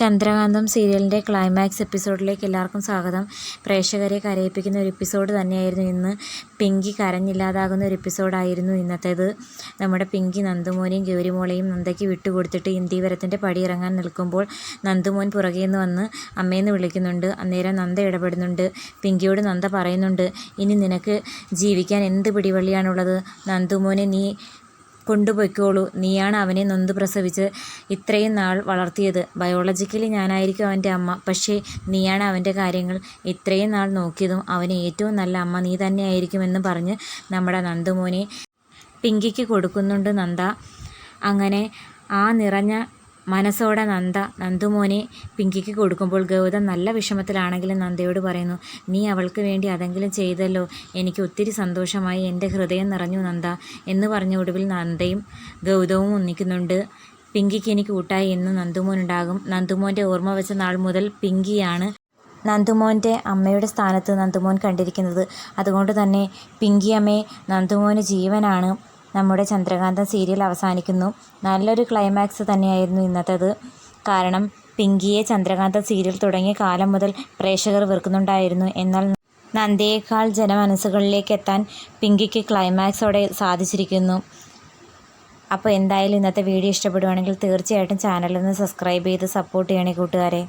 ചന്ദ്രകാന്തം സീരിയലിന്റെ ക്ലൈമാക്സ് എപ്പിസോഡിലേക്ക് എല്ലാവർക്കും സ്വാഗതം. പ്രേക്ഷകരെ കരയിപ്പിക്കുന്ന ഒരു എപ്പിസോഡ് തന്നെയായിരുന്നു ഇന്ന്. പിങ്കി കരഞ്ഞില്ലാതാകുന്ന ഒരു എപ്പിസോഡായിരുന്നു ഇന്നത്തേത്. നമ്മുടെ പിങ്കി നന്ദുമോനെയും ഗൗരിമോളെയും നന്ദയ്ക്ക് വിട്ടുകൊടുത്തിട്ട് ഇന്ദീവരത്തിന്റെ പടി ഇറങ്ങാൻ നിൽക്കുമ്പോൾ നന്ദുമോൻ പുറകെ നിന്ന് വന്ന് അമ്മയെന്ന് വിളിക്കുന്നുണ്ട്. അന്നേരം നന്ദ ഇടപെടുന്നുണ്ട്. പിങ്കിയോട് നന്ദ പറയുന്നുണ്ട് ഇനി നിനക്ക് ജീവിക്കാൻ എന്ത് പിടിവള്ളിയാണുള്ളത്? നന്ദുമോനെ നീ കൊണ്ടുപോയിക്കോളൂ. നീയാണ് അവനെ നൊന്ത് പ്രസവിച്ച് ഇത്രയും നാൾ വളർത്തിയത്. ബയോളജിക്കലി ഞാനായിരിക്കും അവന്റെ അമ്മ. പക്ഷേ നീയാണ് അവന്റെ കാര്യങ്ങൾ ഇത്രയും നാൾ നോക്കിയതും അവന് ഏറ്റവും നല്ല അമ്മ നീ തന്നെയായിരിക്കുമെന്ന് പറഞ്ഞ് നമ്മുടെ നന്ദുമോനെ പിങ്കിക്ക് കൊടുക്കുന്നുണ്ട് നന്ദ. അങ്ങനെ ആ നിറഞ്ഞ മനസ്സോടെ നന്ദ. നന്ദുമോനെ പിങ്കിക്ക് കൊടുക്കുമ്പോൾ ഗൗതം നല്ല വിഷമത്തിലാണെങ്കിലും നന്ദയോട് പറയുന്നു നീ അവൾക്ക് വേണ്ടി അതെങ്കിലും ചെയ്തല്ലോ. എനിക്ക് ഒത്തിരി സന്തോഷമായി. എന്റെ ഹൃദയം നിറഞ്ഞു നന്ദ എന്ന് പറഞ്ഞ ഒടുവിൽ നന്ദയും ഗൗതവും ഒന്നിക്കുന്നുണ്ട്. പിങ്കിക്ക് എനിക്ക് കൂട്ടായി എന്ന് നന്ദുമോൻ ഉണ്ടാകും നന്ദുമോന്റെ ഓർമ്മ വെച്ച നാൾ മുതൽ പിങ്കിയാണ് നന്ദുമോന്റെ അമ്മയുടെ സ്ഥാനത്ത് നന്ദുമോൻ കണ്ടിരിക്കുന്നത്. അതുകൊണ്ട് തന്നെ പിങ്കി അമ്മയെ നന്ദുമോന് ജീവനാണ്. നമ്മുടെ ചന്ദ്രകാന്തം സീരിയൽ അവസാനിക്കുന്നു. നല്ലൊരു ക്ലൈമാക്സ് തന്നെയായിരുന്നു ഇന്നത്തേത്. കാരണം പിങ്കിയെ ചന്ദ്രകാന്തം സീരിയൽ തുടങ്ങിയ കാലം മുതൽ പ്രേക്ഷകർ വെറുക്കുന്നുണ്ടായിരുന്നു. എന്നാൽ നന്ദിയേക്കാൾ ജനമനസ്സുകളിലേക്ക് എത്താൻ പിങ്കിക്ക് ക്ലൈമാക്സോടെ സാധിച്ചിരിക്കുന്നു. അപ്പോൾ എന്തായാലും ഇന്നത്തെ വീഡിയോ ഇഷ്ടപ്പെടുവാണെങ്കിൽ തീർച്ചയായിട്ടും ചാനലൊന്ന് സബ്സ്ക്രൈബ് ചെയ്ത് സപ്പോർട്ട് ചെയ്യണേ കൂട്ടുകാരെ.